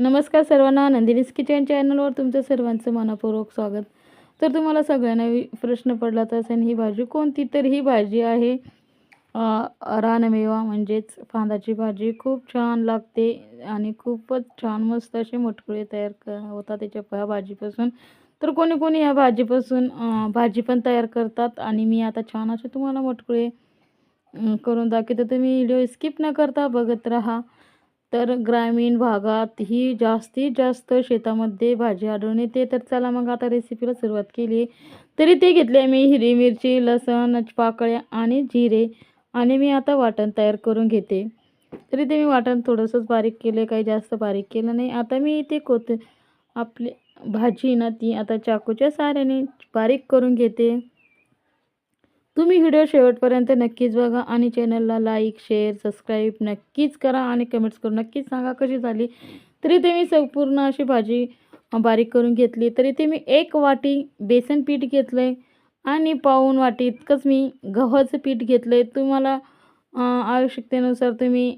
नमस्कार सर्वांना नंदिनीस किचन चॅनलवर तुमचं सर्वांचं मनापूर्वक स्वागत. तर तुम्हाला सगळ्यांना प्रश्न पडला तर असेल ही भाजी कोणती? तर ही भाजी आहे रानमेवा म्हणजेच फांदाची भाजी. खूप छान लागते आणि खूपच छान मस्त असे मटकुळे तयार क होतात त्याच्या ह्या भाजीपासून. तर कोणी कोणी ह्या भाजीपासून भाजी पण तयार करतात आणि मी आता छान असे तुम्हाला मटकुळे करून दाखवते. तुम्ही व्हिडिओ स्किप न करता बघत राहा. तर ग्रामीण भागात ही जास्तीत जास्त शेतामध्ये भाजी आढळून येते तर चला मग आता रेसिपीला सुरुवात केली. तरी ते घेतले मी हिरवी मिरची लसण पाकळ्या आणि जिरे आणि मी आता वाटण तयार करून घेते. तरी ते मी वाटण थोडंसंच बारीक केलं काही जास्त बारीक केलं नाही. आता मी इथे कोथ आपली भाजी ना ती आता चाकूच्या साऱ्याने बारीक करून घेते. तुम्ही व्हिडिओ शेवटपर्यंत नक्कीच बघा आणि चॅनलला लाईक शेअर सबस्क्राईब नक्कीच करा आणि कमेंट्स करून नक्कीच सांगा कशी झाली. तरी ते मी संपूर्ण अशी भाजी बारीक करून घेतली. तरी ते मी एक वाटी बेसन पीठ घेतलं आहे आणि पाऊन वाटी इतकंच मी गव्हाचं पीठ घेतलं आहे तुम्हाला आवश्यकतेनुसार तुम्ही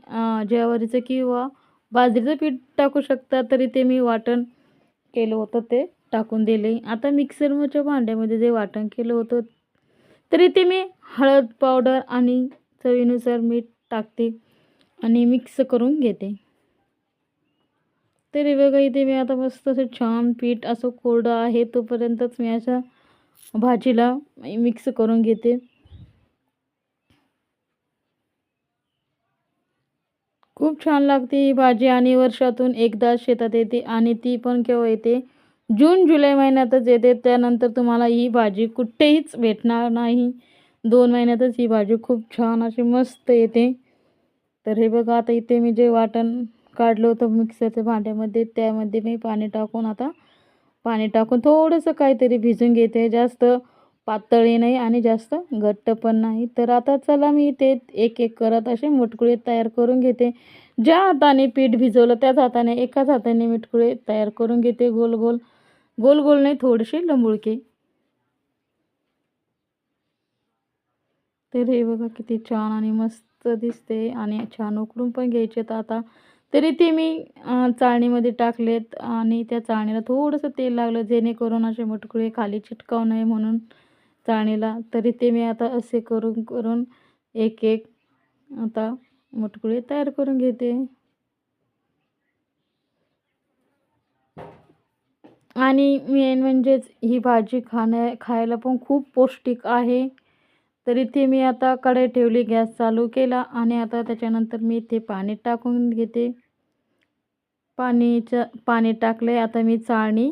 ज्वारीचं किंवा बाजरीचं पीठ टाकू शकता. तरी ते मी वाटण केलं होतं ते टाकून दिले आता मिक्सरच्या भांड्यामध्ये जे वाटण केलं होतं तरी ते मी हळद पावडर आणि चवीनुसार मीठ टाकते आणि मिक्स करून घेते. तरी बघा इथे मी आता मस्त असं छान पीठ असं कोरडं आहे तोपर्यंतच मी अशा भाजीला मिक्स करून घेते. खूप छान लागते ही भाजी आणि वर्षातून एकदा शेतात येते आणि ती पण केव्हा येते जून जुलै महिन्यातच येते. त्यानंतर तुम्हाला ही भाजी कुठेहीच भेटणार नाही. दोन महिन्यातच ही भाजी खूप छान अशी मस्त येते. तर हे बघा आता इथे मी जे वाटण काढलं होतं मिक्सरच्या भांड्यामध्ये त्यामध्ये मी पाणी टाकून आता पाणी टाकून थोडंसं काहीतरी भिजून घेते. जास्त पातळी नाही आणि जास्त घट्ट पण नाही. तर आता चला मी ते एक एक करत असे मुटकुळे तयार करून घेते. ज्या हाताने पीठ भिजवलं त्याच हाताने एकाच हाताने मिटकुळे तयार करून घेते गोल गोल. गोल गोल नाही थोडेसे लंबुळके. तर हे बघा किती छान आणि मस्त दिसते आणि छान उकडून पण घ्यायचे तर आता. तरी ते मी चाळणीमध्ये टाकलेत आणि त्या चाळणीला थोडंसं तेल लागलं जेणेकरून असे मटकुळे खाली चिटकावू नये म्हणून चाळणीला. तरी ते मी आता असे करून करून एक एक आता मटकुळे तयार करून घेते. आणि मेन म्हणजेच ही भाजी खाण्या खायला पण खूप पौष्टिक आहे. तर इथे मी आता कढई ठेवली गॅस चालू केला आणि आता त्याच्यानंतर मी इथे पाणी टाकून घेते. पाणीचं पाणी टाकले आता मी चाळणी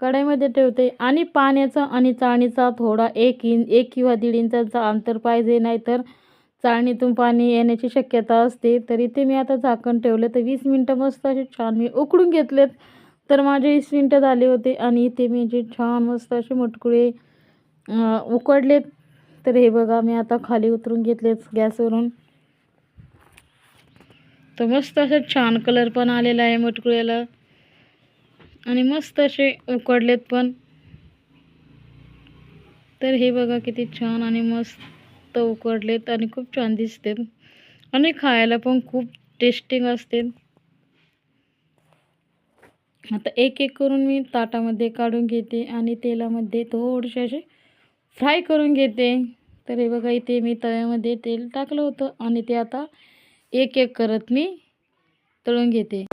कढईमध्ये ठेवते. आणि पाण्याचा आणि चाळणीचा थोडा एक इन एक किंवा दीड इंचाचा अंतर पाहिजे नाहीतर चाळणीतून पाणी येण्याची शक्यता असते. तर इथे मी आता झाकण ठेवलं तर वीस मिनटं मस्त असे छान मी उकडून घेतलेत. तर माझे वीस मिनटं झाले होते आणि इथे मी जे छान मस्त असे मटकुळे उकडलेत तर हे बघा मी आता खाली उतरून घेतलेत गॅसवरून. तर मस्त असं छान कलर पण आलेला आहे मटकुळ्याला. आणि मस्त असे उकडलेत पण. तर हे बघा किती छान आणि मस्त उकडलेत आणि खूप छान दिसते आणि खायला पण खूप टेस्टिंग असते. आता एक एक करून मी ताटामध्ये काढून घेते आणि तेलामध्ये थोडेसे असे फ्राय करून घेते. तर हे बघा इथे मी तव्यामध्ये तेल टाकलं होतं आणि ते आता एक एक करत मी तळून घेते.